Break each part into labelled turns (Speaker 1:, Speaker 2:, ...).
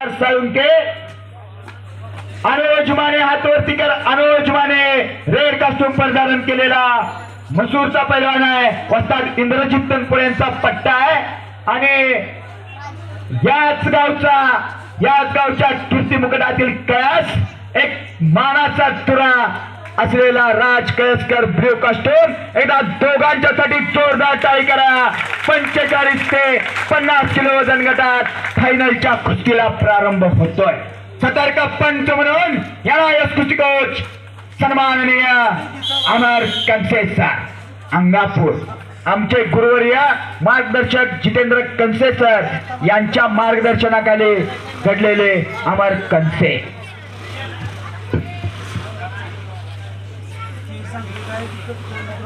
Speaker 1: साळुंके अनोज माने हातवरती कर Anoj Mane red costume पर धारण केलेला मसूरचा पैलवान आहे. वस्ताद इंद्रजित तनपुळे यांचा पट्टा आहे. आणि याच गावचा याच गावच्या कीर्ती मुकटातील कळस एक मानाचा तुरा असलेला राज कळसकर ब्ल्यू कास्टूम एकदा दोघांच्यासाठी जोरदार टाळी करा. पंचेचाळीस ते पन्नास किलो वजन गटात फायनलच्या कुस्तीला प्रारंभ होतोय. सतर्क पंच म्हणून याला यश कुस्ती कोच सन्माननीय अमर कनसेसर अंगापूर. आमचे गुरुवर्य मार्गदर्शक जितेंद्र कनसे सर यांच्या मार्गदर्शनाखाली घडलेले अमर कनसे. Thank you.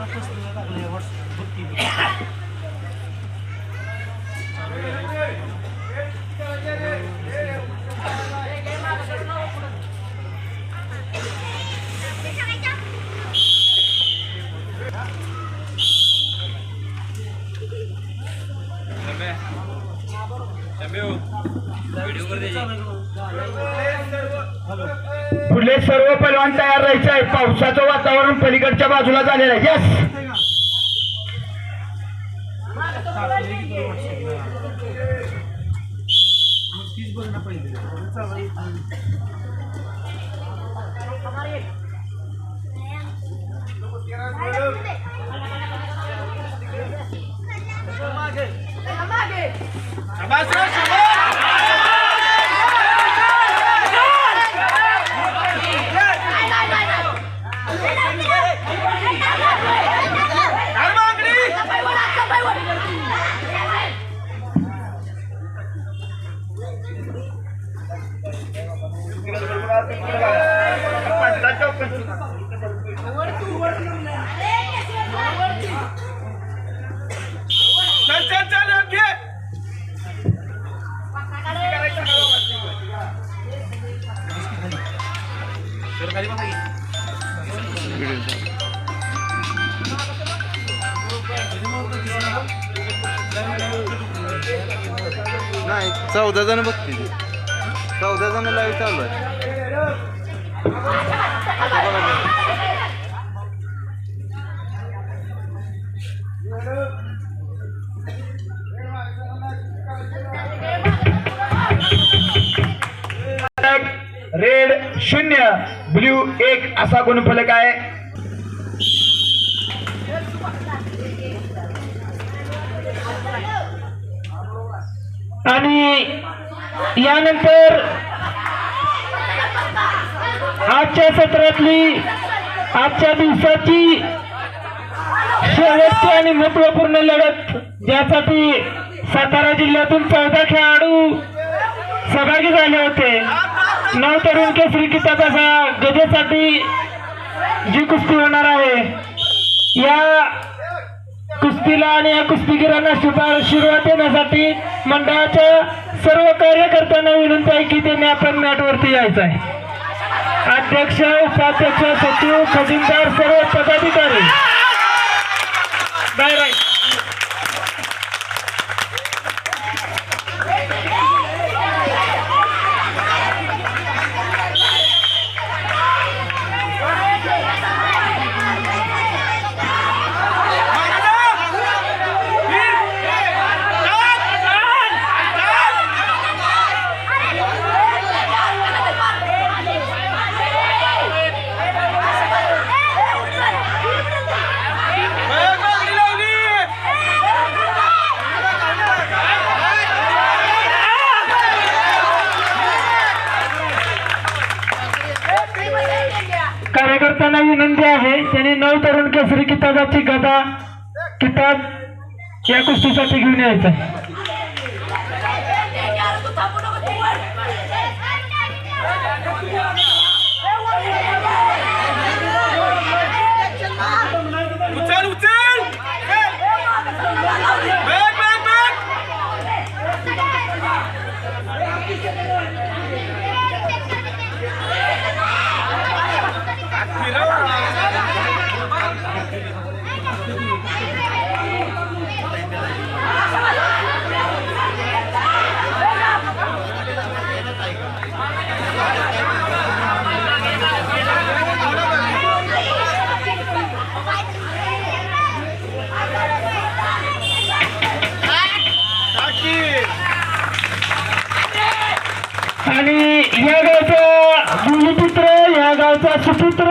Speaker 1: पुढले सर्व पैलवान तयार राहायचे आहे पावसाचं वातावरण पलीकडच्या बाजूला झालेलं आहे. यस
Speaker 2: चल
Speaker 3: नाही चौदा जण बघतील. चौदा जण लाईव्ह चालू आहे.
Speaker 1: रेड शून्य ब्ल्यू एक असा गुणफलक आहे.
Speaker 4: आणि यानंतर आजच्या सत्रातली आजच्या दिवसाची शेवटची आणि महत्त्वपूर्ण लढत ज्यासाठी सातारा जिल्ह्यातून चौदा खेळाडू सहभागी झाले होते. नऊ तरुण केसरी किताबाच्या गजेसाठी जी कुस्ती होणार आहे या कुस्तीला आणि या कुस्तीगिरांना शुभार सुरुवात देण्यासाठी मंडळाच्या सर्व कार्यकर्त्यांना विनंती आहे की त्यांनी आपण मॅटवरती यायचं आहे. अध्यक्ष उपाध्यक्ष सचिव खजिनदार सर्व पदाधिकारी. बाय बाय कार्यकर्त्यांना विनंती आहे त्यांनी नऊ तरुण केसरी किताबाची गदा किताब या गोष्टीसाठी घेऊन यायचं. सूत्र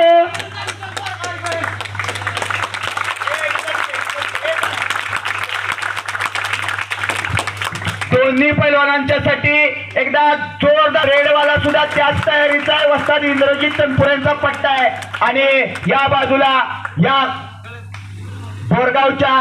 Speaker 1: दोन्ही पैलवानांच्यासाठी एकदा जोरदार रेडवाला सुद्धा त्याच तयारीचा आहे. वस्ताद इंद्रजित तनपुरेंचा पट्टा आहे. आणि या बाजूला या बोरगावच्या